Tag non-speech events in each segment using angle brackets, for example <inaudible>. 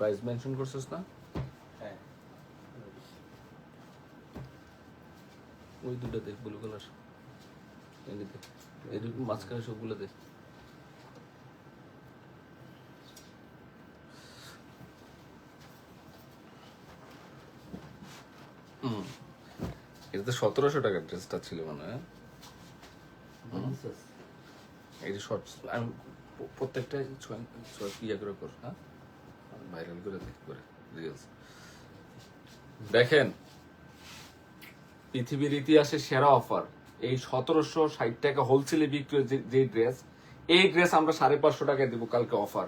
Price mention করছিস না হ্যাঁ ওই দুটো দেখ ব্লু কালার এদিকে এদিকে মাঝখানে সবগুলো দেখ হুম। এটা তো সতেরোশো টাকার ড্রেসটা ছিল মনে হয়। এই যে শর্টস আমি প্রত্যেকটা ছয় ছয় ইয়ে করে কর হ্যাঁ? ভাইরাল করে করে রিলস দেখেন পৃথিবীর ইতিহাসে সেরা অফার এই সতেরোশো ষাট টাকা হোলসেলে বিক্রি যে- ড্রেস এই ড্রেস আমরা সাড়ে পাঁচশো টাকায় দেবো কালকে অফার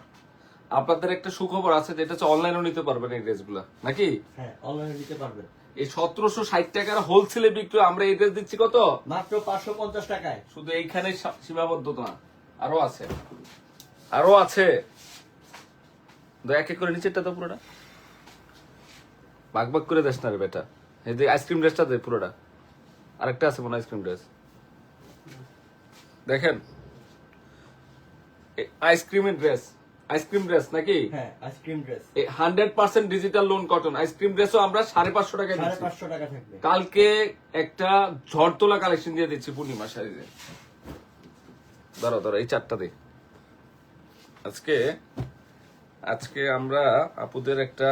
আপনাদের একটা সুখবর আছে যেটা হচ্ছে অনলাইনেও নিতে পারবেন এই ড্রেসগুলা নাকি? হ্যাঁ অনলাইনে নিতে পারবেন। এই সতেরোশো ষাট টাকার হোলসেলে বিক্রি আমরা এই ড্রেস দিচ্ছি কত? মাত্র পাঁচশো পঞ্চাশ টাকায়। শুধু এইখানে সা- সীমাবদ্ধতা না আরও আছে। আরও আছে। দয়া এক এক করে নিচেরটা তো পুরোটা। ভাগ ভাগ করে দেশ না রে বেটা। এই যে আইসক্রিম ড্রেসটা দে পুরোটা। আরেকটা আছে মনে আইসক্রিম ড্রেস দেখেন? আইসক্রিমের ড্রেস আইসক্রিম ড্রেস নাকি? হ্যাঁ ice cream dress hundred percent digital lawn cotton ice cream ড্রেসও আমরা সাড়ে পাঁচশো টাকায় সাড়ে দিচ্ছি পাঁচশো টাকা থাকবে। কালকে একটা ঝড় তোলা কালেকশন দিয়ে দিচ্ছি পূর্ণিমা শাড়িতে। ধরো ধরো এই চারটা দে। আজকে আজকে আমরা আপুদের একটা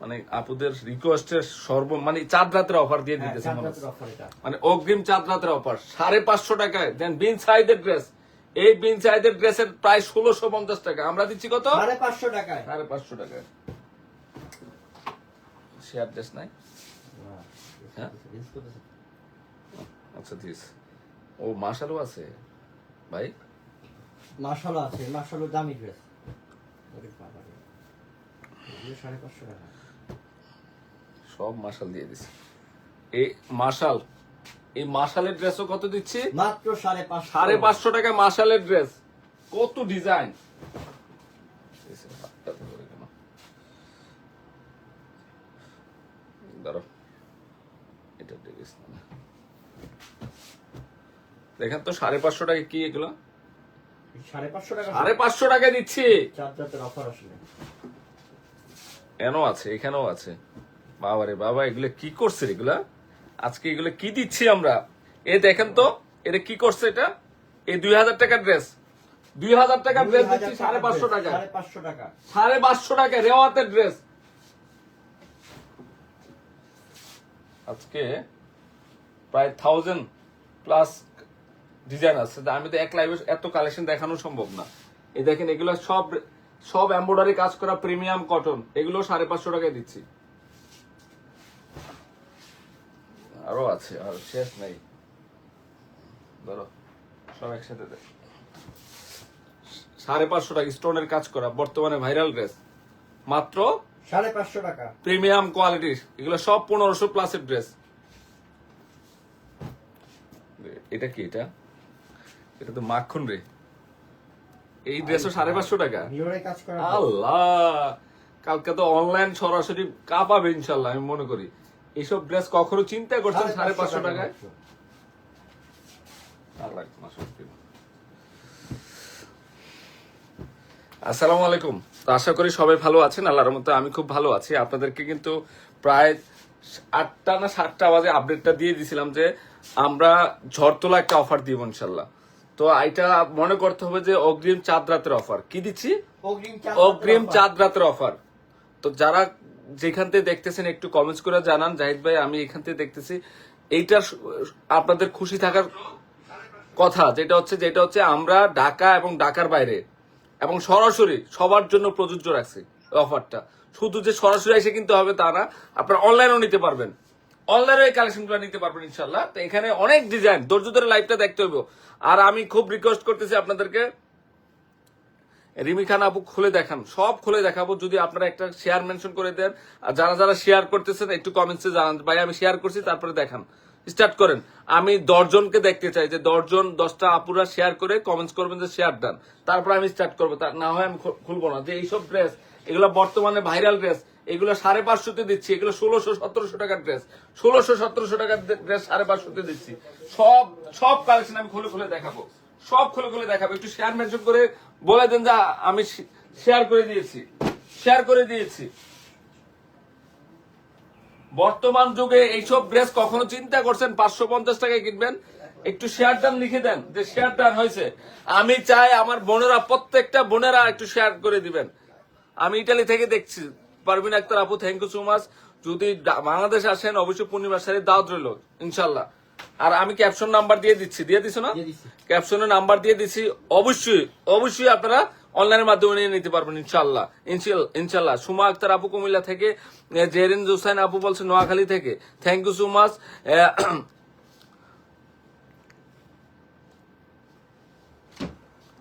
মানে আপুদের রিকোয়েস্টের সর্ব মানে চাঁদ রাতের অফার দিয়ে হ্যাঁ দিতেছে মনে অগ্রিম চাঁদ রাতের অফার সাড়ে পাঁচশো টাকায় দেন বিন সাইদের ড্রেস এই বিন সাইদের ড্রেসের প্রায় ষোলোশো পঞ্চাশ টাকা। আমরা দিচ্ছি কত? সাড়ে পাঁচশো টাকায়। সাড়ে পাঁচশো টাকায়। শেয়ার ড্রেস নাই? হ্যাঁ? আচ্ছা দিস। ও মাশালও আছে। ভাই? মার্শাল আছে মার্শাল দামি ড্রেস সব মাশাল দিয়ে দিছি। এই মাশাল এই মাশালের ড্রেসও কত দিচ্ছি? মাত্র সাড়ে পাঁচশো। সাড়ে পাঁচশো টাকায় মাশালের ড্রেস কত ডিজাইন। দেখেন তো সাড়ে পাঁচশো টাকা কি এগুলো? সাড়ে পাঁচশো টাকা দিচ্ছি। এনও আছে এখানেও আছে। বাবা রে বাবা এগুলো কি করছে এগুলা? আজকে এগুলো কি দিচ্ছি আমরা? এ দেখেন তো এটা কি করছে এটা? এই দুই হাজার টাকার ড্রেস দুই হাজার টাকার ড্রেস দিচ্ছি সাড়ে পাঁচশো টাকা সাড়ে পাঁচশো টাকা। সাড়ে পাঁচশো টাকা রেওয়াতের ড্রেস আজকে প্রায় থাউজেন্ড প্লাস ডিজাইন আছে আমি তো এক লাইভে এত কালেকশন দেখানো সম্ভব না। এই দেখেন এগুলো সব সব এমব্রয়ডারি কাজ করা প্রিমিয়াম কটন এগুলো সাড়ে পাঁচশো টাকায় দিচ্ছি। আরও আছে আর শেষ নাই। ধরো সব একসাথে দেখ। সাড়ে পাঁচশো টাকা স্টোনের কাজ করা বর্তমানে ভাইরাল ড্রেস মাত্র সাড়ে পাঁচশো টাকা। প্রিমিয়াম কোয়ালিটির এগুলো সব পনেরোশো প্লাসের ড্রেস এটা কি এটা? এটা তো মাখন রে। এই ড্রেসও সাড়ে পাঁচশো টাকা। ভিওরে কাজ করা আল্লাহ কালকে তো অনলাইন সরাসরি কাঁপাবে ইনশাল্লাহ আমি মনে করি। এইসব ড্রেস কখনো চিন্তা করছেন সাড়ে পাঁচশো টাকায়। আসসালামু আলাইকুম। তো আশা করি সবাই ভালো আছেন আল্লাহর মতো আমি খুব ভালো আছি। আপনাদেরকে কিন্তু প্রায় আটটা না সাতটা বাজে আপডেটটা দিয়ে দিছিলাম যে আমরা ঝড়তলা একটা অফার দিব ইনশাল্লাহ তো এটা মনে করতে হবে যে অগ্রিম চাঁদ রাতের অফার। কি দিচ্ছি? অগ্রিম চাঁদ রাতের অফার। তো যারা যেখান থেকে দেখতেছেন একটু কমেন্টস করে জানান। জাহিদ ভাই আমি এখান থেকে দেখতেছি। এইটা আপনাদের খুশি থাকার কথা যেটা হচ্ছে যেটা হচ্ছে আমরা ঢাকা এবং ঢাকার বাইরে এবং সরাসরি সবার জন্য প্রযোজ্য রাখছি অফারটা। শুধু যে সরাসরি এসে কিনতে হবে তা না আপনারা অনলাইনেও নিতে পারবেন। অনলাইনে কালেকশনগুলো নিতে পারবেন ইনশাল্লাহ তো এখানে অনেক ডিজাইন ধৈর্য ধরে লাইভটা দেখতে আর আমি খুব রিকোয়েস্ট করতেছি আপনাদেরকে, রিমি খান আপু খুলে দেখান। সব খুলে দেখাবো। যদি আপনারা একটা শেয়ার মেনশন করে দেন, আর যারা যারা শেয়ার করতেছেন, একটু কমেন্টসে জানান। ভাই, আমি শেয়ার করছি, তারপরে দেখান। স্টার্ট করেন। আমি দশজনকে দেখতে চাই যে দশজন, দশটা আপুরা শেয়ার করে কমেন্টস করবেন যে শেয়ার ডান তারপরে আমি স্টার্ট করব। না হয় আমি খুলবো না। যে এইসব ড্রেস এগুলো বর্তমানে ভাইরাল ড্রেস এগুলো সাড়ে পাঁচশোতে দিচ্ছি। এগুলো ষোলোশো, সতেরোশো টাকার ড্রেস ষোলোশো, সতেরোশো টাকার ড্রেস সাড়ে পাঁচশোতে দিচ্ছি। সব সব কালেকশন আমি খুলে খুলে দেখাবো। সব খুলে খুলে দেখাবো। একটু শেয়ার মেনশন করে বলে দেন যে আমি শেয়ার করে দিয়েছি। শেয়ার করে দিয়েছি। বর্তমান যুগে এইসব ড্রেস কখনো চিন্তা করছেন পাঁচশো পঞ্চাশ টাকায় কিনবেন? একটু শেয়ার দাম লিখে দেন যে শেয়ার দান হয়েছে। আমি চাই আমার বোনেরা, প্রত্যেকটা বোনেরা একটু শেয়ার করে দিবেন। আমি ইটালি থেকে দেখছি। পারবিন আক্তার আপু থ্যাংক ইউ সো মাচ যদি বাংলাদেশ আসেন অবশ্যই পূর্ণিমার সাথে দাওয়াত রইল ইনশাল্লাহ। আর আমি ক্যাপশন নাম্বার দিয়ে দিচ্ছি দিয়ে দিছো না? ক্যাপশনের নাম্বার দিয়ে দিচ্ছি অবশ্যই অবশ্যই আপনারা অনলাইনের মাধ্যমে নিয়ে নিতে পারবেন ইনশাল্লাহ। ইনশাল- ইনশাল্লাহ। সুমা আক্তার আপু কুমিল্লা থেকে জেরিন জুসাইন আপু বলছে নোয়াখালী থেকে। Thank you so much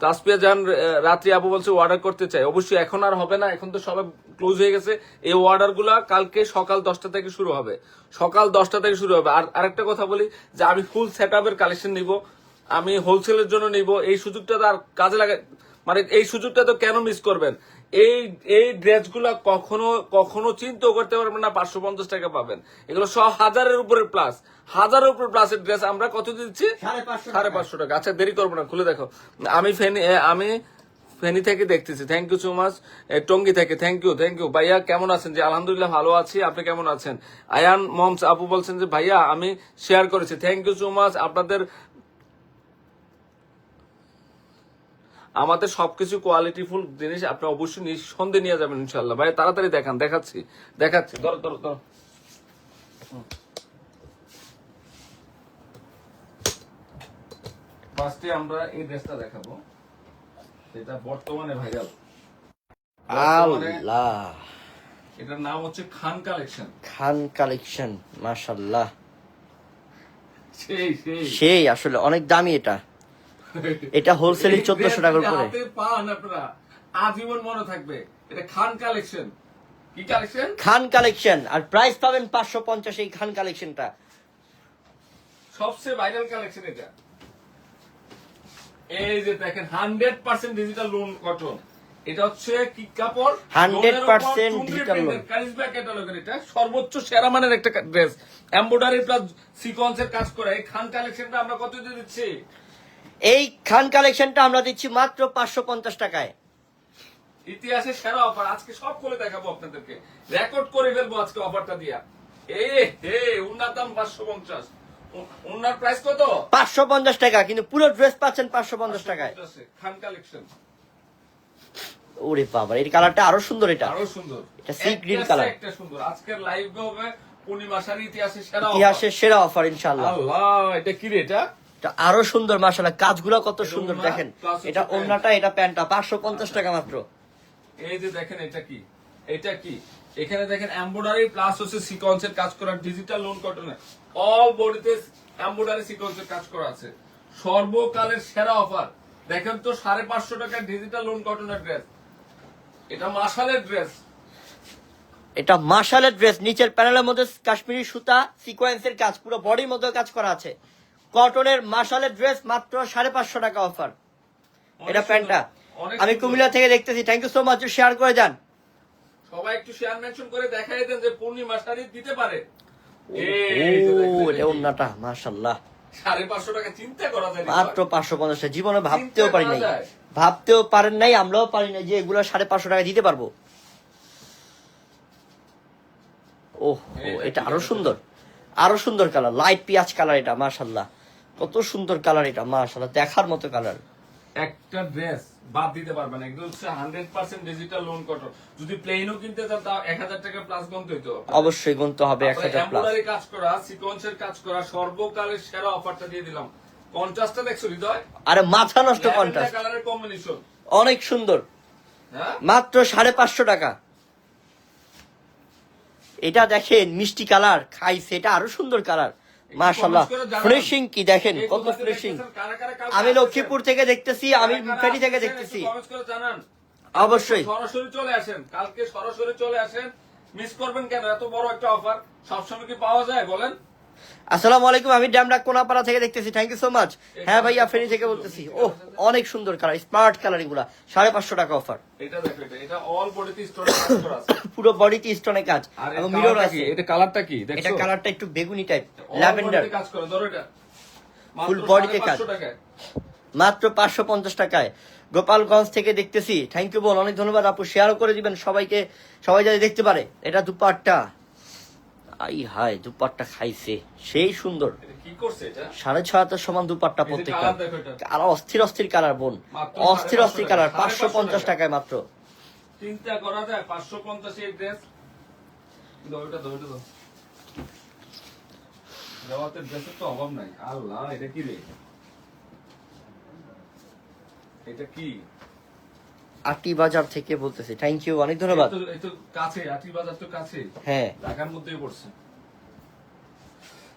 Tasfia আহ, রাত্রি আপু বলছে অর্ডার করতে চাই। অবশ্যই এখন আর হবে না এখন তো সবাই ক্লোজ হয়ে গেছে। এই অর্ডারগুলা কালকে সকাল দশটা থেকে শুরু হবে। সকাল দশটা থেকে শুরু হবে। আর আরেকটা কথা বলি যে আমি ফুল সেট আপের কালেকশন নিব আমি হোলসেলের জন্য নিব এই সুযোগটা তো আর কাজে লাগা মানে এই সুযোগটা তো কেন মিস করবেন? এই এই ড্রেসগুলা কখনো কখনো চিন্তাও করতে পারবেন না পাঁচশো পঞ্চাশ টাকা পাবেন। এগুলো সব হাজারের উপরে প্লাস হাজারের উপরে প্লাসের ড্রেস আমরা কত দিচ্ছি? সাড়ে পাঁচশো টাকা। আচ্ছা দেরি করব না খুলে দেখো। আমি ফেনি আমি ফেনি থেকে দেখতেছি। Thank you so much Tongi থেকে। থ্যাংক ইউ থ্যাংক ইউ ভাইয়া কেমন আছেন? যে আলহামদুলিল্লাহ ভালো আছি আপনি কেমন আছেন? আয়ান মমস আপু বলছেন যে ভাইয়া আমি শেয়ার করেছি। থ্যাংক ইউ সো মাচ আপনাদের আমাদের সবকিছু কোয়ালিটিফুল জিনিস আপনি অবশ্যই নিঃসন্দেহে নিয়ে যাবেন ইনশাল্লাহ ভাই তাড়াতাড়ি দেখান দেখাচ্ছি দেখাচ্ছি। ধরো ধরো ধরো। ফার্স্টে আমরা এই ড্রেসটা দেখাবো। এটা বর্তমানে ভাইরাল আল্লাহ। এটার নাম হচ্ছে খান কালেকশন খান কালেকশন মাশাল্লাহ সেই সেই। সেই আসলে অনেক দামি এটা। এটা হোলসেলে চোদ্দশো টাকার উপরে। পান আপনারা। আজীবন মনে থাকবে। এটা খান কালেকশন কি কালেকশন খান কালেকশন আর প্রাইস পাবেন পাঁচশো পঞ্চাশ এই খান কালেকশনটা সবচেয়ে ভাইরাল কালেকশন এটা। এই যে দেখেন hundred percent digital lawn cotton এটা হচ্ছে কি কাপড়? 100% digital loan। কারিজমা ক্যাটালগের এটা। সর্বোচ্চ সেরা মানের একটা ড্রেস এমব্রয়ডারি প্লাস সিকোয়েন্সের কাজ করে। এই খান কালেকশনটা আমরা কত দিয়ে দিচ্ছি? এই খান কালেকশনটা আমরা দিচ্ছি মাত্র পাঁচশো পঞ্চাশ টাকায়। ইতিহাসে সেরা অফার আজকে সব করে দেখাবো আপনাদেরকে। রেকর্ড করে ফেলব আজকে অফারটা দিয়া। এ হে উন্নার দাম পাঁচশো পঞ্চাশ। উন্নার প্রাইস কত? পাঁচশো পঞ্চাশ টাকা কিন্তু পুরো ড্রেস পাচ্ছেন পাঁচশো পঞ্চাশ টাকায়। খান কালেকশন ওরে বাবা এই কালারটা আরও সুন্দর এটা। আরও সুন্দর। এটা sea green একটা একটা সুন্দর। আজকের লাইভ হবে পূর্ণিমাশার ইতিহাসে সেরা ইতিহাসের সেরা অফার ইনশাল্লাহ আল্লাহ এটা কি রে এটা? এটা আরও সুন্দর মাশাল্লাহ কাজগুলো কত সুন্দর দেখেন। এটা। অন্যটা এটা প্যান্টটা পাঁচশো পঞ্চাশ টাকা মাত্র। এই যে দেখেন এটা কি? এটা কি? এখানে দেখেন এমব্রয়ডারি প্লাস হচ্ছে সিকোয়েন্সের কাজ করা ডিজিটাল লোন কটনে অল বডিতে এমব্রয়ডারি সিকোয়েন্সের কাজ করা আছে। সর্বকালের সেরা অফার দেখেন তো সাড়ে পাঁচশো টাকার ডিজিটাল লোন কটনের ড্রেস এটা মাসালের ড্রেস এটা মার্শালের ড্রেস নিচের প্যানেলের মধ্যে কাশ্মীরি সুতা সিকোয়েন্সের কাজ পুরো বডির মধ্যে কাজ করা আছে। কটনের মার্শালের ড্রেস মাত্র সাড়ে পাঁচশো টাকা অফার এটা প্যান্টটা। আমি কুমিল্লা থেকে দেখতেছি। Thank you so much share করে যান। সবাই একটু শেয়ার মেনশন করে দেখাই দেন যে পূর্ণিমা শাড়ি দিতে পারে। মাত্র পাঁচশো পঞ্চাশ। জীবনে ভাবতেও পারি নাই। ভাবতেও পারেন নাই আমরাও পারি নাই যে এগুলো সাড়ে পাঁচশো টাকা দিতে পারব। ওহ এটা আরও সুন্দর। আরও সুন্দর কালার লাইট পেঁয়াজ কালার এটা মাশাল্লাহ। কত সুন্দর কালার এটা মাশাল্লাহ দেখার মতো কালার একটা ড্রেস বাদ দিতে পারবেন হচ্ছে hundred percent digital lawn cotton. যদি প্লেনও কিনতে চান তাও এক হাজার টাকা প্লাস গুনতে হইতো অবশ্যই গুনতে হবে এক হাজার প্লাস কাজ করা সিকোয়েন্সের কাজ করা সর্বকালের সেরা অফারটা দিয়ে দিলাম। পঞ্চাশটা দেখছ হৃদয়? আরে মাথা নষ্ট কন্টাস কালারের কম্বিনেশন অনেক সুন্দর। হ্যাঁ? মাত্র সাড়ে পাঁচশো টাকা। এটা দেখেন মিষ্টি কালার খাইছে এটা আরও সুন্দর কালার মাশাল্লাহ। ফ্রেশিং কি দেখেন কত ফ্রেশিং আমি? লক্ষ্মীপুর থেকে দেখতেছি আমি ফেরি থেকে দেখতেছি। অবশ্যই। সরাসরি চলে আসেন কালকে সরাসরি চলে আসেন। মিস করবেন কেন? এত বড় একটা অফার সবসময় কি পাওয়া যায়? বলেন। আসসালামু আলাইকুম আমি ড্যামডা কোনাপাড়া থেকে দেখতেছি। থ্যাংক ইউ সো মাচ হ্যাঁ ভাইয়া ফেরি থেকে বলতেছি। ও অনেক সুন্দর কালার স্মার্ট কালার এগুলা সাড়ে পাঁচশো টাকা অফার বডিতে <coughs> পুরো বডিতে স্টোনে কাজ। এবং মিরর আছে। এটা কালারটা কি? এটা কালারটা একটু বেগুনি টাইপ ল্যাভেন্ডার body তে কাজ করে ধরো এটা। মাত্র Full body তে 550 কাজ। মাত্র পাঁচশো পঞ্চাশ টাকায়। গোপালগঞ্জ থেকে দেখতেছি। থ্যাংক ইউ বোন অনেক ধন্যবাদ আপু। শেয়ারও করে দিবেন সবাইকে। সবাই যাতে দেখতে পারে। এটা দুপাট্টা। আই হায় দুপাট্টা খাইছে। সেই সুন্দর। সাড়ে ছয় হাতের সমান দুপাট্টা প্রত্যেকটা। কালার অস্থির অস্থির কালার বোন। অস্থির অস্থির কালার পাঁচশো পঞ্চাশ টাকায় মাত্র। চিন্তা করা যায় পাঁচশো পঞ্চাশ এই ড্রেস। ড্রেসের তো অভাব নাই। আল্লাহ এটা কি রে? এটা কি? আটি বাজার থেকে বলতেছি। থ্যাংক ইউ অনেক ধন্যবাদ। তো- কাছে আটি বাজার তো কাছে। হ্যাঁ। ঢাকার মধ্যেই পড়ছে।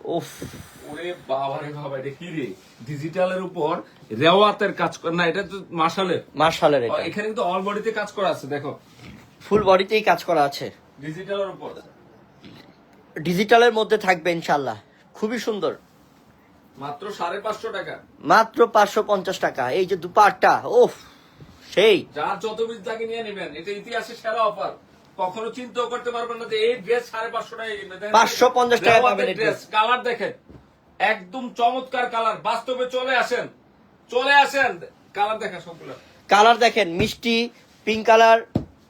উফ। ওরে বাবা রে বাবা এটা কি রে? ডিজিটালের উপর রেওয়াতের কাজ করে না এটা তো মার্শালের মার্শালের এটা। এখানে কিন্তু অল বডিতে কাজ করা আছে দেখো। ফুল বডিতেই কাজ করা আছে। ডিজিটালের উপর। ডিজিটালের মধ্যে থাকবে ইনশাল্লাহ খুবই সুন্দর। মাত্র সাড়ে পাঁচশো টাকা। মাত্র পাঁচশো পঞ্চাশ টাকা। এই যে দুপাট্টা ওফ সেই। যার যত বীজ তাকে নিয়ে নেবেন এটা ইতিহাসের সেরা অফার। কখনো চিন্তাও করতে পারবেন না যে এই ড্রেস সাড়ে পাঁচশো টাকা কিনবে। 550 টাকায় পাবেন ড্রেস কালার দেখেন একদম চমৎকার কালার। বাস্তবে চলে আসেন চলে আসেন। কালার দেখেন সবগুলো। কালার দেখেন মিষ্টি পিঙ্ক কালার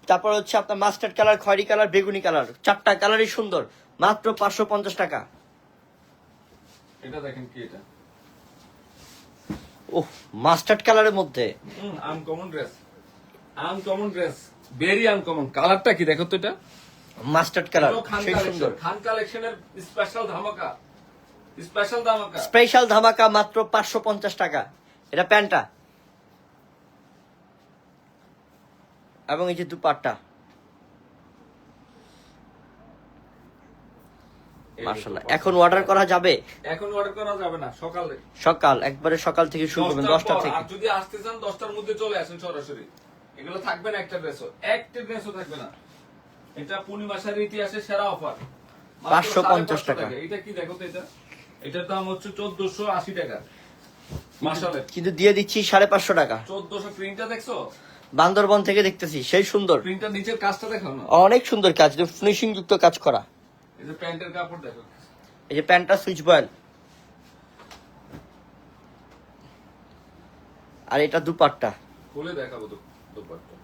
তারপর হচ্ছে আপনার মাস্টার্ড কালার খয়েরি কালার বেগুনি কালার। চারটা কালারই সুন্দর মাত্র পাঁচশো পঞ্চাশ টাকা। এটা দেখেন কি এটা? ওহ মাস্টার্ড কালারের মধ্যে। Uncommon dress uncommon dress very uncommon কালারটা কি? দেখো তো এটা। মাস্টার্ড কালার খান সেই সুন্দর। খান কালেকশনের স্পেশাল ধামাকা। স্পেশাল ধামাকা। স্পেশাল ধামাকা মাত্র পাঁচশো পঞ্চাশ টাকা। এটা প্যান্টটা। এবং এই যে দুপাট্টা। মার্শাল্লাহ এখন অর্ডার করা যাবে? এখন অর্ডার করা যাবে না সকালে। সকাল একবারে সকাল থেকে শুরু করবেন দশটার দশটা পর। থেকে। আর যদি আসতে চান দশটার মধ্যে চলে আসেন সরাসরি। এগুলো থাকবে না একটা ড্রেসও একটা ড্রেসও থাকবে না। এটা পূর্ণিমাসের ইতিহাসে সেরা অফার 550 টাকা। এটা কি দেখো তো এটা? এটার দাম হচ্ছে চোদ্দশো আশি টাকা। মাসালে কিন্তু দিয়ে দিচ্ছি সাড়ে পাঁচশো টাকা। চোদ্দশো প্রিন্টটা দেখছ? বান্দরবন থেকে দেখতেছি সেই সুন্দর। প্রিন্টার নিচের কাজটা দেখো না। অনেক সুন্দর কাজ ফিনিশিং যুক্ত কাজ করা। এই যে প্যান্টের কাপড় দেখো। এই যে প্যান্টটা সুইচ বয়েল। আর এটা দুপাট্টা। খুলে দেখাবো তো দুপাট্টা।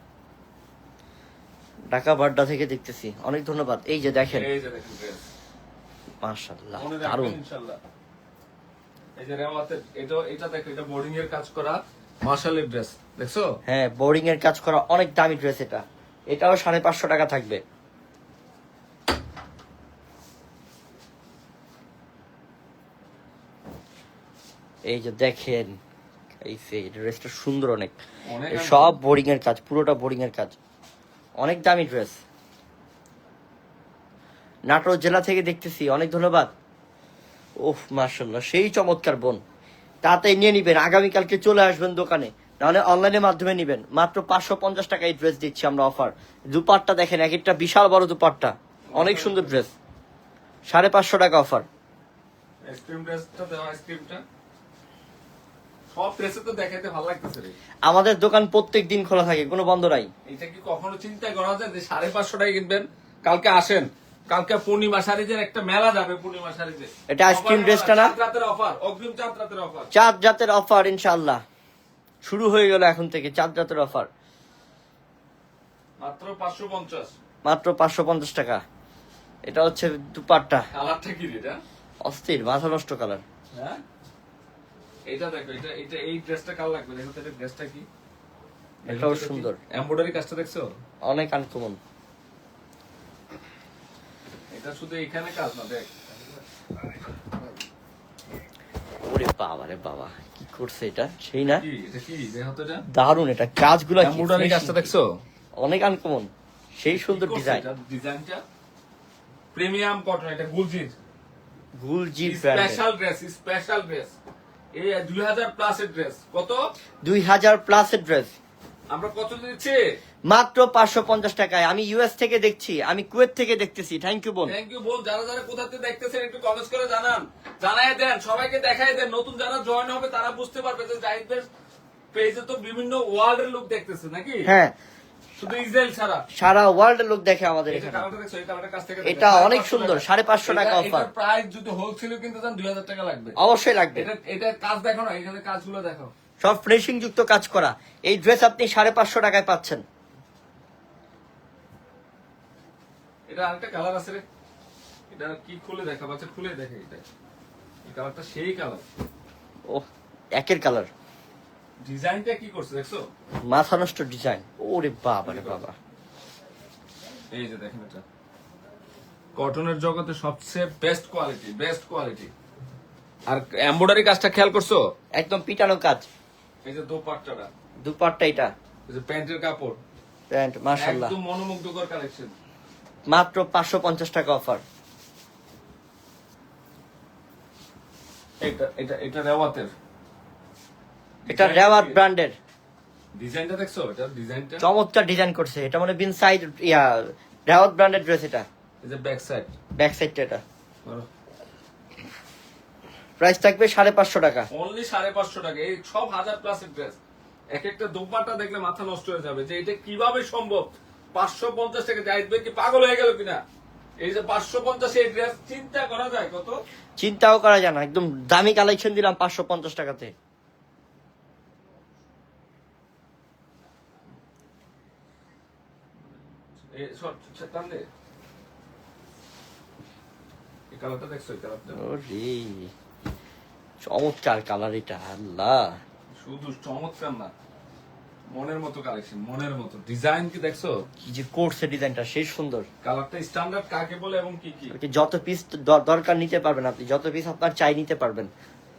ঢাকা বাড্ডা থেকে দেখতেছি। অনেক ধন্যবাদ। এই যে দেখেন। এই যে দেখেন মাশাআল্লাহ রাখবেন ইনশাআল্লাহ। এই যে রেওয়াতের এটা এটা দেখো এটা বোর্ডিং এর কাজ করা মার্শালের ড্রেস দেখছ? হ্যাঁ বোর্ডিং এর কাজ করা অনেক দামি ড্রেস এটা। এটাও সাড়ে পাঁচশো টাকা থাকবে। এই যে দেখেন এই যে ড্রেসটা সুন্দর অনেক। সব বোর্ডিং এর কাজ পুরোটা বোর্ডিং এর কাজ। অনেক দামি ড্রেস। নাটোর জেলা থেকে দেখতেছি অনেক ধন্যবাদ। ওহ মার্শাল্লাহ সেই চমৎকার বোন। তাতে নিয়ে নিবেন আগামীকালকে চলে আসবেন দোকানে। নাহলে অনলাইনের মাধ্যমে নিবেন। মাত্র পাঁচশো পঞ্চাশ টাকায় ড্রেস দিচ্ছি আমরা অফার। দুপাট্টা দেখেন এক একটা বিশাল বড় দুপাট্টা। অনেক সুন্দর ড্রেস। সাড়ে পাঁচশো টাকা অফার আইসক্রিম ড্রেসটা দেওয়া আইসক্রিমটা সব ড্রেসে তো দেখাইতে ভালো লাগতেছে রে আমাদের দোকান প্রত্যেক দিন খোলা থাকে কোনো বন্ধ নাই। এটা কি কখনো চিন্তা করা যায় যে সাড়ে পাঁচশো টাকা কিনবেন? কালকে আসেন কালকে পূর্ণিমা শাড়িদের একটা মেলা যাবে পূর্ণিমা শাড়িতে এটা আইসক্রিম ড্রেসটা না? রাতের অফার অগ্রিম চাঁদ রাতের অফার চাঁদ জাতের অফার ইনশাল্লাহ শুরু হয়ে গেল এখন থেকে চাঁদ জাতের অফার মাত্র পাঁচশো পঞ্চাশ। মাত্র পাঁচশো পঞ্চাশ টাকা। এটা হচ্ছে দুপাট্টা। কালারটা কি রে এটা? অস্থির মাথা নষ্ট কালার হ্যাঁ? এটা দেখো এটা এটা এই ড্রেসটা কাল লাগবে? দেখো এটা ড্রেসটা কি? এটাও সুন্দর। এমব্রয়ডারি কাজটা দেখছ? অনেক আনকমন এটা শুধু এখানে কাজ না দেখ। ওরে বাবা রে বাবা কি করছে এটা? সেই না? কি? এটা কি? দেখো তো এটা। দারুণ এটা কাজগুলো এমব্রয়ডারি কাজটা দেখছ? অনেক আনকমন সেই সুন্দর ডিজাইন ডিজাইনটা প্রিমিয়াম কটন এটা গুলজির। গুলজি ব্র্যান্ডের স্পেশাল ড্রেস স্পেশাল ড্রেস এই দুই হাজার প্লাস ড্রেস কত? দুই হাজার ড্রেস আমরা কত দিচ্ছি? মাত্র পাঁচশো পঞ্চাশ টাকায়। আমি ইউএস থেকে দেখছি আমি কুয়েত থেকে দেখতেছি। থ্যাংক ইউ বোন। থ্যাংক ইউ বোন। যারা যারা কোথা থেকে দেখতেছেন একটু কমেন্টস করে জানান। জানাই দেন সবাইকে দেখাই দেন। নতুন যারা জয়েন হবে তারা বুঝতে পারবে যে পেজে তো বিভিন্ন ওয়ার্ল্ডের লোক দেখতেছে নাকি? হ্যাঁ। শুধু ইসরায়েল ছাড়া। সারা ওয়ার্ল্ড লোক দেখে আমাদের এখানে। এটা অনেক সুন্দর, 550 টাকা offer। প্রাইস যদি হোলসেল কিনতে দুই হাজার টাকা লাগবে। অবশ্যই লাগবে। এটা এটা কাজ দেখো না এখানে কাজগুলো দেখো। সব ফিনিশিং যুক্ত কাজ করা। এই ড্রেস আপনি সাড়ে পাঁচশো টাকায় পাচ্ছেন। এটা আরেকটা কালার আছে রে। এটা কি খুলে দেখা বাচ্চা খুলে দেখে এটা। এই কালারটা সেই কালার ও একের কালার ডিজাইনটা কি করছে দেখছ? মাথা নষ্ট ডিজাইন। ওরে বাবা রে বাবা। এই যে দেখেন এটা। কটনের জগতে সবচেয়ে বেস্ট কোয়ালিটি বেস্ট কোয়ালিটি আর এমব্রয়ডারি কাজটা খেয়াল করছ? একদম পিটানো কাজ। এই যে দোপাট্টাটা। দুপাট্টা এটা। এই যে প্যান্টের কাপড়। প্যান্ট মার্শাল্লাহ একদম মনোমুগ্ধকর কালেকশন মাত্র পাঁচশো পঞ্চাশ টাকা অফার এটা এটা এটা রেওয়াতের। এটা রেওয়াত ব্র্যান্ডের। ডিজাইনটা দেখছ? এটা ডিজাইনটা? চমৎকার ডিজাইন করছে। এটা মানে বিন সাইড ইয়া রেওয়াত ব্র্যান্ডের ড্রেস এটা। এই যে ব্যাক সাইড ব্যাক সাইডটা এটা। প্রাইস থাকবে সাড়ে পাঁচশো টাকা। অনলি সাড়ে পাঁচশো টাকা। এই সব হাজার প্লাসের ড্রেস এক একটা দোপাট্টা দেখলে মাথা নষ্ট হয়ে যাবে যে এটা কীভাবে সম্ভব? পাঁচশো পঞ্চাশ টাকা যাইবে কি পাগল হয়ে গেল কিনা? এই যে পাঁচশো পঞ্চাশ এই ড্রেস চিন্তা করা যায় কত? চিন্তাও করা যায় না। একদম দামি কালেকশন দিলাম পাঁচশো পঞ্চাশ টাকাতে এই সব টান দে এই কালারটা দেখছ এই কালারটা ওরে চমৎকার কালার এটা আল্লাহ। শুধু চমৎকার না মনের মতো কালেকশন মনের মতো। ডিজাইন কি দেখছ? কি যে করছে ডিজাইনটা সেই সুন্দর। কালারটা স্ট্যান্ডার্ড কাকে বলে এবং কি কি? যত পিস দরকার নিতে পারবেন আপনি যত পিস আপনার চাই নিতে পারবেন।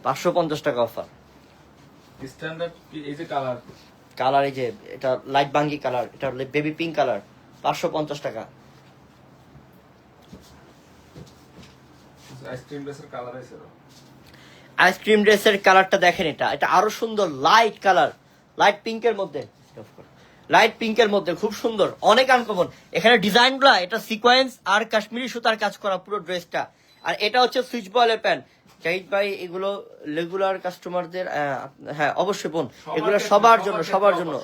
পাঁচশো পঞ্চাশ টাকা অফার স্ট্যান্ডার্ড এই যে কালার কালার এই যে এটা লাইট বাঙ্গি কালার এটা হলো বেবি পিঙ্ক কালার পাঁচশো পঞ্চাশ টাকা। আইসক্রিম ড্রেসের কালারটা দেখেন এটা। এটা আরও সুন্দর লাইট কালার। লাইট পিঙ্কের মধ্যে। লাইট পিঙ্কের মধ্যে খুব সুন্দর। অনেক আনকমন এখানে ডিজাইনগুলা এটা সিকোয়েন্স আর কাশ্মীরি সুতার কাজ করা পুরো ড্রেসটা। আর এটা হচ্ছে সুইচ বয়েলের প্যান্ট। জাহিদ ভাই এগুলো রেগুলার কাস্টমারদের হ্যাঁ অবশ্যই বোন। এগুলো সবার জন্য সবার জন্য।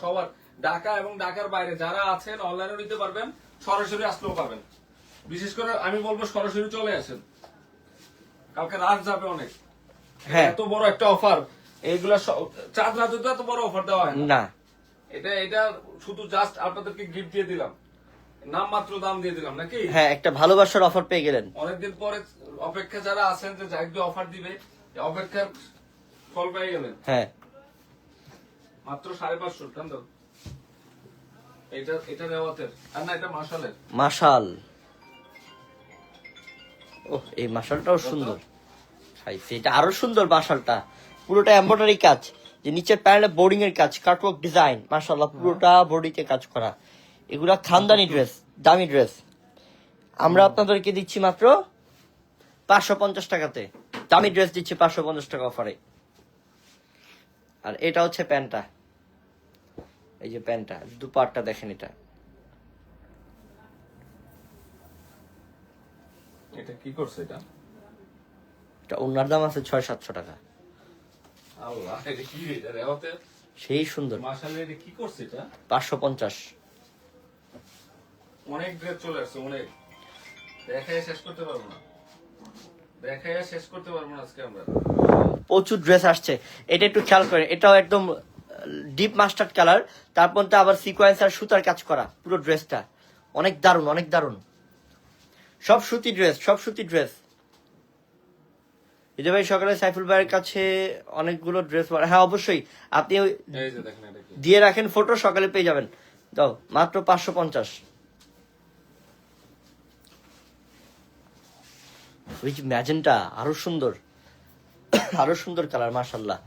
ঢাকা এবং ঢাকার বাইরে যারা আছেন অনলাইনে নিতে পারবেন সরাসরি আসলেও পাবেন বিশেষ করে আমি বলব সরাসরি চলে আসেন। কালকে রাত যাবে অনেক। হ্যাঁ। এত বড় একটা অফার এইগুলা চাঁদ রাতে তো এত বড় অফার দেওয়া হয় না। এটা এটা শুধু জাস্ট আপনাদেরকে গিফট দিয়ে দিলাম। নাম মাত্র দাম দিয়ে দিলাম নাকি? হ্যাঁ একটা ভালোবাসার অফার পেয়ে গেলেন। অনেকদিন পরে অপেক্ষা যারা আছেন যে জাহিদ অফার দিবে অপেক্ষার ফল পেয়ে গেলেন। হ্যাঁ। মাত্র সাড়ে পাঁচশো? এটা এটা রেওয়াতের আর না এটা মাসালের মাশাল। ও এই মাশালটাও সুন্দর। খাইছে এটা আরও সুন্দর মাশালটা। পুরোটা এমব্রয়ডারি কাজ। যে নিচের প্যানেলে বোর্ডিং এর কাজ কাটওয়ার্ক ডিজাইন মাশাল্লাহ পুরোটা বডিতে কাজ করা। এগুলা খানদানি ড্রেস দামি ড্রেস আমরা আপনাদেরকে দিচ্ছি মাত্র পাঁচশো পঞ্চাশ টাকাতে। দামি ড্রেস দিচ্ছি পাঁচশো পঞ্চাশ টাকা অফারে আর এটা হচ্ছে প্যান্টটা। এই যে প্যান্টটা দুপাটটা দেখেন এটা। এটা কি করছে এটা? এটা ওনার দাম আছে ছয় সাতশো টাকা। আল্লাহ এটা কি রে? এটা সেই সুন্দর। মাসালের এটা কি করছে এটা? পাঁচশো পঞ্চাশ। অনেক ড্রেস চলে আসছে অনেক। দেখাই শেষ করতে পারব না। দেখাই শেষ করতে পারব না আজকে আমরা। প্রচুর ড্রেস আসছে। এটা একটু খেয়াল করেন এটাও একদম ডিপ মাস্টার্ড কালার তারপর তো আবার সিকোয়েন্স আর সুতার কাজ করা পুরো ড্রেসটা অনেক দারুণ অনেক দারুণ। সব সুতি ড্রেস সব সুতি ড্রেস এটা ভাই সকালে সাইফুল ভাইয়ের কাছে অনেকগুলো ড্রেস হ্যাঁ অবশ্যই। আপনি দিয়ে রাখেন ফটো সকালে পেয়ে যাবেন। দাও মাত্র পাঁচশো পঞ্চাশ। ওই যে ম্যাজেন্টা আরও সুন্দর। আরও সুন্দর কালার মাশাল্লাহ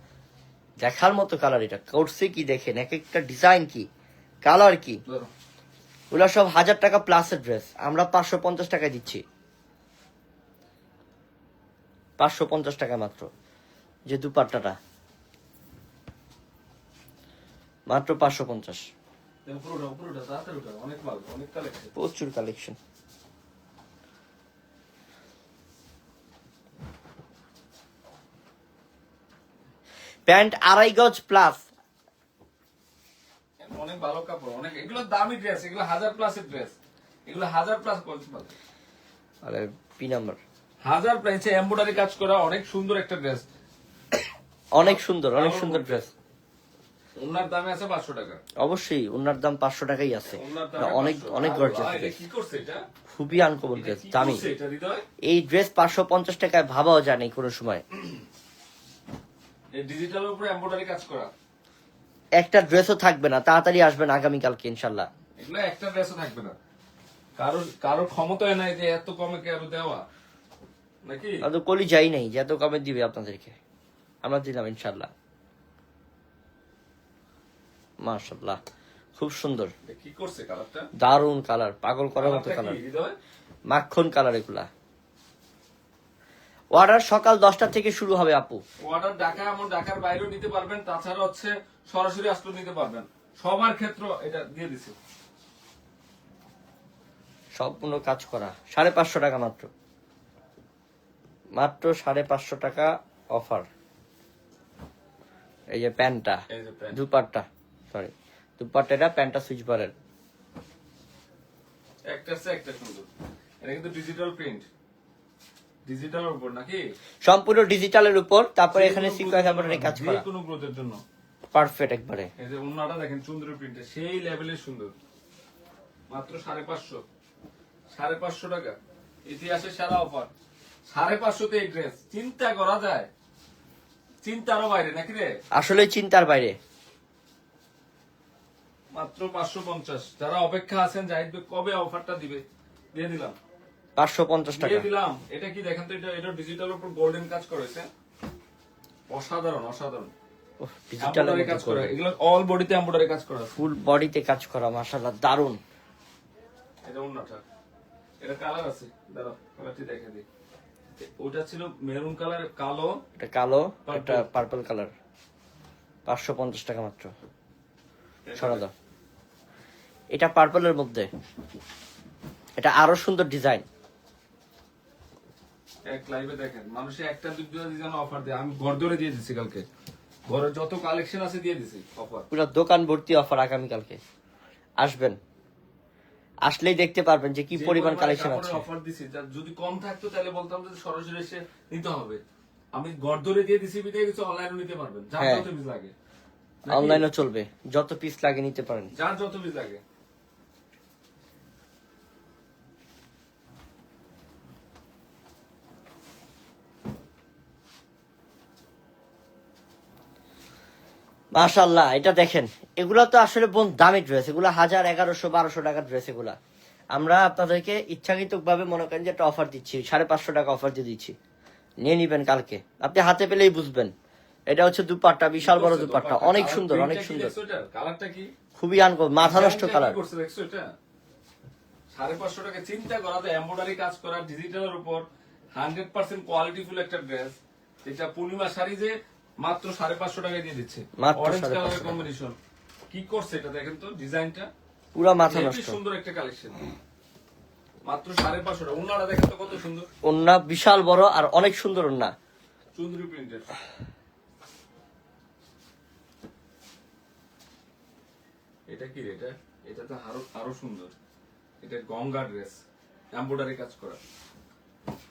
দেখার মতো কালার এটা। করছে কি দেখেন? এক একটা ডিজাইন কি? কালার কি। ওগুলা সব হাজার টাকা প্লাসের ড্রেস আমরা পাঁচশো পঞ্চাশ টাকা দিচ্ছি। পাঁচশো পঞ্চাশ টাকা মাত্র যে দুপাট্টাটা। মাত্র পাঁচশো পঞ্চাশ। প্রচুর উঠাও, উপরে উঠাও, তাড়াতাড়ি উঠাও। অনেক মাল অনেক কালেকশন প্রচুর কালেকশন প্যান্ট আড়াই গজ প্লাস। অনেক ভালো কাপড় অনেক এগুলো দামি ড্রেস এগুলো হাজার প্লাসের ড্রেস এগুলো হাজার প্লাস আরে পি নাম্বার। হাজার প্রাইসে এমব্রয়ডারি কাজ করা অনেক সুন্দর একটা ড্রেস অনেক সুন্দর অনেক সুন্দর ড্রেস ওনার দামে আছে পাঁচশো টাকা। অবশ্যই ওনার দাম পাঁচশো টাকাই আছে। অনেক অনেক আল্লাহ, ড্রেস কি করছে এটা? খুবই আনকমন ড্রেস দামি। এই ড্রেস পাঁচশো পঞ্চাশ টাকায় ভাবাও যায় না কোনো সময়। ডিজিটালের উপরে এমব্রয়ডারি কাজ করা। একটা ড্রেসও থাকবে না তাড়াতাড়ি আসবেন আগামীকালকে ইনশাল্লাহ। এগুলো একটা ড্রেসও থাকবে না। কারোর কারোর ক্ষমতায় নাই যে এত কমে কে আরও দেওয়া? নাকি? তো কলি যাই নাই যে এত কমে দিবে আপনাদেরকে। আমরা দিলাম ইনশাল্লাহ। মাশাল্লাহ খুব সুন্দর। কি করছে কালারটা দারুণ কালার পাগল করার মতো কালার মাখন কালার এগুলা। অর্ডার সকাল দশটা থেকে শুরু হবে আপু। অর্ডার ঢাকা এমন ঢাকার বাইরেও নিতে পারবেন তাছাড়া হচ্ছে সরাসরি আসলেও নিতে পারবেন। সবার ক্ষেত্র এটা দিয়ে দিছি। সম্পূর্ণ কাজ করা সাড়ে পাঁচশো টাকা মাত্র। মাত্র সাড়ে পাঁচশো টাকা অফার। এই যে প্যান্টটা এই যে প্যান্ট দুপাট্টা সরি দুপাট্টাটা প্যান্টটা সুইচ বারের। একটা একটা সুন্দর। এটা কিন্তু ডিজিটাল প্রিন্ট ডিজিটাল উপর নাকি? সম্পূর্ণ ডিজিটালের উপর তারপরে এখানে সিকোয়েন্স এমব্রয়ডারি কাজ করা। কোনো গ্রোথের জন্য। পারফেক্ট একবারে। এই যে অন্যটা দেখেন সুন্দর প্রিন্টে সেই লেভেলের সুন্দর। মাত্র সাড়ে পাঁচশো। সাড়ে পাঁচশো টাকা। ইতিহাসের সারা অফার সাড়ে পাঁচশোতে এই ড্রেস চিন্তা করা যায়। চিন্তারও বাইরে নাকি রে? আসলে চিন্তার বাইরে। মাত্র পাঁচশো পঞ্চাশ। যারা অপেক্ষা আছেন জাহিদ কবে অফারটা দিবে? দিয়ে দিলাম। পাঁচশো পঞ্চাশ টাকা। দিলাম। এটা কি দেখেন তো এটা এটা ডিজিটাল উপর গোল্ডেন কাজ করেছে। অসাধারণ অসাধারণ। এমব্রয়ডারি কাজ করা এগুলো অল বডিতে এমব্রয়ডারি কাজ করা ফুল বডিতে কাজ করা মাশাল্লাহ দারুণ এটা অন্যটা। এটা কালার আছে। দাঁড়াও কালারটি দেখে দিই। ওটা ছিল মেরুন কালার কালো। এটা কালো. এটা পার্পল কালার পাঁচশো পঞ্চাশ টাকা মাত্র। সরা দাও। এটা পার্পলের মধ্যে। এটা আরও সুন্দর ডিজাইন এক লাইভে দেখেন মানুষে একটা দুটো যেন অফার দেয় আমি ঘর ধরে দিয়ে দিচ্ছি কালকে। ঘরে যত কালেকশন আছে দিয়ে দিছি অফার পুরো দোকান ভর্তি অফার আগামীকালকে। আসবেন। আসলেই দেখতে পারবেন যে কি পরিমাণ কালেকশন আছে। অফার দিছি যদি কম থাকতো তাহলে বলতাম যে সরাসরি এসে নিতে হবে। আমি ঘর ধরে দিয়ে দিছি বিদায় কিছু অনলাইনে নিতে পারবেন যার হ্যাঁ। যত পিস লাগে? অনলাইনে চলবে যত পিস লাগে নিতে পারেন। যার যত পিস লাগে। মাশাল্লাহ এটা দেখেন। এগুলা তো আসলে বোন দামি ড্রেস এগুলা হাজার এগারোশো বারোশো টাকার ড্রেস এগুলা। আমরা আপনাদেরকে ইচ্ছাকৃত ভাবে মনে করেন যে একটা অফার দিচ্ছি সাড়ে পাঁচশো টাকা অফার দিয়ে দিচ্ছি। নিয়ে নিবেন কালকে। আপনি হাতে পেলেই বুঝবেন। এটা হচ্ছে দুপাট্টা বিশাল বড় দুপাট্টা। অনেক সুন্দর অনেক সুন্দর। কি? খুবই আনক মাথা নষ্ট কালার সাড়ে পাঁচশো টাকা চিন্তা করা যায় এম্বয়ডারি কাজ করা ডিজিটালের উপর হান্ড্রেড পার্সেন্ট কোয়ালিটিফুল একটা ড্রেস যেটা পূর্ণিমা শাড়ি যে মাত্র সাড়ে পাঁচশো টাকায় দিয়ে দিচ্ছে। অরেঞ্জ 550 কালারের কম্বিনেশন কি করছে এটা দেখেন তো ডিজাইনটা? পুরা মাথা নষ্ট। সুন্দর একটা কালেকশন মাত্র সাড়ে পাঁচশো টাকা। ওনারা দেখেন তো কত সুন্দর। ওন্না বিশাল বড় আর অনেক সুন্দর চুন্দরি প্রিন্টের এটা কি রে এটা? এটা তো আরও আরও সুন্দর। এটা গঙ্গা ড্রেস এমব্রয়ডারি কাজ করা।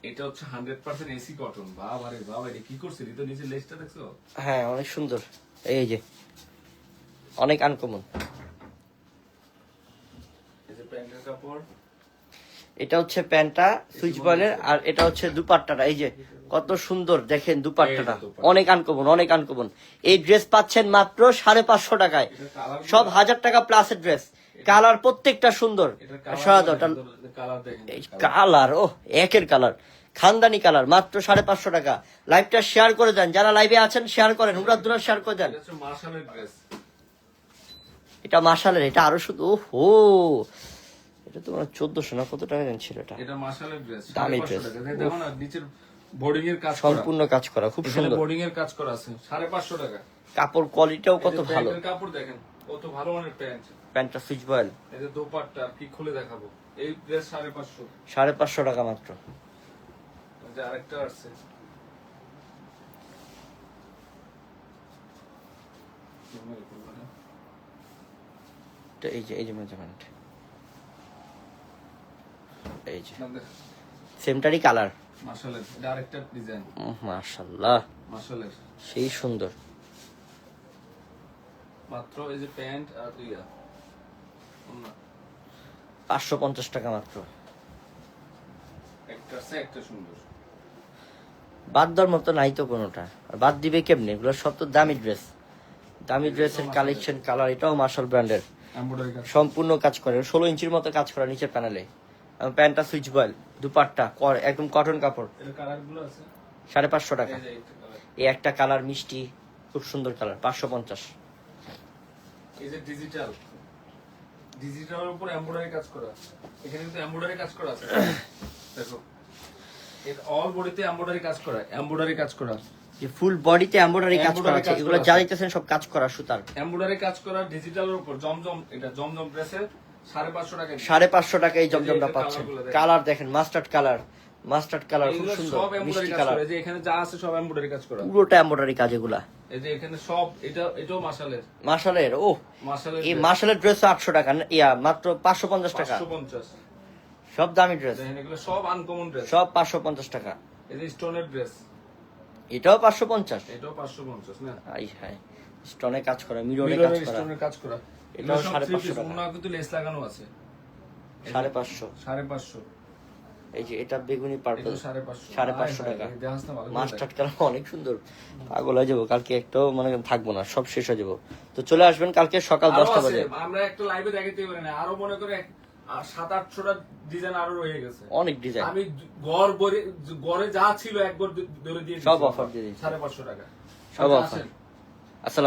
এটা হচ্ছে হান্ড্রেড পার্সেন্ট এসি কটন বাবা রে বাবা এটা কি করছে তো নিচে লেসটা দেখছ? হ্যাঁ অনেক সুন্দর। এই যে অনেক আনকমন এটা হচ্ছে প্যান্টটা সুইচ বয়েলের আর এটা হচ্ছে দুপাট্টাটা। এই যে কত সুন্দর দেখেন দুপাট্টাটা। অনেক আনকমন অনেক আনকমন এই ড্রেস পাচ্ছেন মাত্র সাড়ে পাঁচশো টাকায়। সব হাজার টাকা প্লাসের ড্রেস কালার প্রত্যেকটা সুন্দর। কালার দেখেন ও একের কালার। খানদানি কালার মাত্র সাড়ে পাঁচশো টাকা। লাইভটা শেয়ার করে দেন। যারা লাইভে আছেন শেয়ার করেন। উড়া দুরা শেয়ার করে দেন। এটা মাসালের এটা আরও শুধু ও এটা তোমার চোদ্দশো না কত টাকা ছিল এটা? ড্রেস দামি নিচের বোর্ডিং এর কাজ সম্পূর্ণ কাজ করা খুব সুন্দর। বোর্ডিং এর কাজ করা আছে। সাড়ে পাঁচশো টাকা। কাপড় কোয়ালিটিও কত ভালো। কাপড় দেখেন কত ভালো মানের প্যান্ট। প্যান্টটা সুইচ বয়েল এই যে দোপাট্টা কি খুলে দেখাবো। এই ড্রেস সাড়ে পাঁচশো। সাড়ে পাঁচশো টাকা মাত্র। এই যে আরেকটা আসছে। এই যে এই যে মেজারমেন্ট এই যে। সেমটারই কালার আরেকটা ডিজাইন সেই সুন্দর। মাত্র এই যে প্যান্ট আর ওন্না। পাঁচশো পঞ্চাশ টাকা মাত্র। বাদ দেওয়ার মতো নাই তো কোনোটা। আর বাদ দিবে কেমনি? এগুলো সব তো দামি ড্রেস দামি ড্রেসের কালেকশন কালার এটাও মার্শাল ব্র্যান্ডের সম্পূর্ণ কাজ করে। ষোলো ইঞ্চির মতো কাজ করা নিচের প্যানেলে প্যান্টটা সুইচ বয়েল দুপাট্টা একদম কটন কাপড়। সাড়ে পাঁচশো টাকা। এই একটা কালার মিষ্টি খুব সুন্দর কালার পাঁচশো পঞ্চাশ। এই যে ডিজিটাল উপর এমব্রয়ডারি কাজ করা এখানে কিন্তু এমব্রয়ডারি কাজ করা আছে। দেখো এর অল বডিতে এমব্রয়ডারি কাজ করা এমব্রয়ডারি কাজ করা যে ফুল বডিতে এমব্রয়ডারি কাজ করা আছে এগুলো যা আছে। দিতেছেন সব কাজ করা সুতার। এমব্রয়ডারি কাজ করা ডিজিটালের উপর জমজম এটা জমজম প্রেসের সাড়ে পাঁচশো টাকা সাড়ে পাঁচশো টাকা এই জমজমটা পাচ্ছেন। কালার দেখেন। মাস্টার্ড কালার মাস্টার্ড কালার খুব সুন্দর মিষ্টি কালার এই যে এখানে যা আছে সব এমব্রয়ডারি কাজ করা। পুরোটা এমব্রয়ডারি কাজ এগুলা। এই যে এখানে সব এটা এটাও মাসালের। মার্শালের ও মাসালের এই মার্শালের ড্রেস আটশো টাকা না- ইয়া মাত্র পাঁচশো পঞ্চাশ টাকা। পাঁচশো পঞ্চাশ। সব দামি ড্রেস এগুলো সব আনকমন ড্রেস সব পাঁচশো পঞ্চাশ টাকা। এই যে স্টোনের ড্রেস এটাও পাঁচশো পঞ্চাশ। এটাও পাঁচশো পঞ্চাশ না? আই হাই। স্টোনে কাজ করা মিররে কাজ করা। স্টোনের কাজ করা। এটাও এটাও সাড়ে সাড়ে পাঁচশো টাকা। টাকা কিন্তু লেস লাগানো আছে। সাড়ে পাঁচশো। সাড়ে পাঁচশো। এই যে এটা বেগুনি পার্পল সাড়ে পাঁচশো। টাকা। মাস্টার্ড কালার অনেক সুন্দর। পাগল হয়ে যাব কালকে একটাও মানে থাকব না সব শেষ হয়ে যাব। তো চলে আসবেন কালকে সকাল দশটা বাজে। আমরা একটা লাইভে দেখাতে পারি না। আরও মনে করে সাত আটশোটা ডিজাইন আরও রয়ে গেছে। অনেক ডিজাইন আমি গড় গড়ে যা ছিল এক গড় ধরে দিয়ে সব দিচ্ছি। দিয়ে। সাড়ে পাঁচশো টাকা। সব আচ্ছা, offer। আসেন।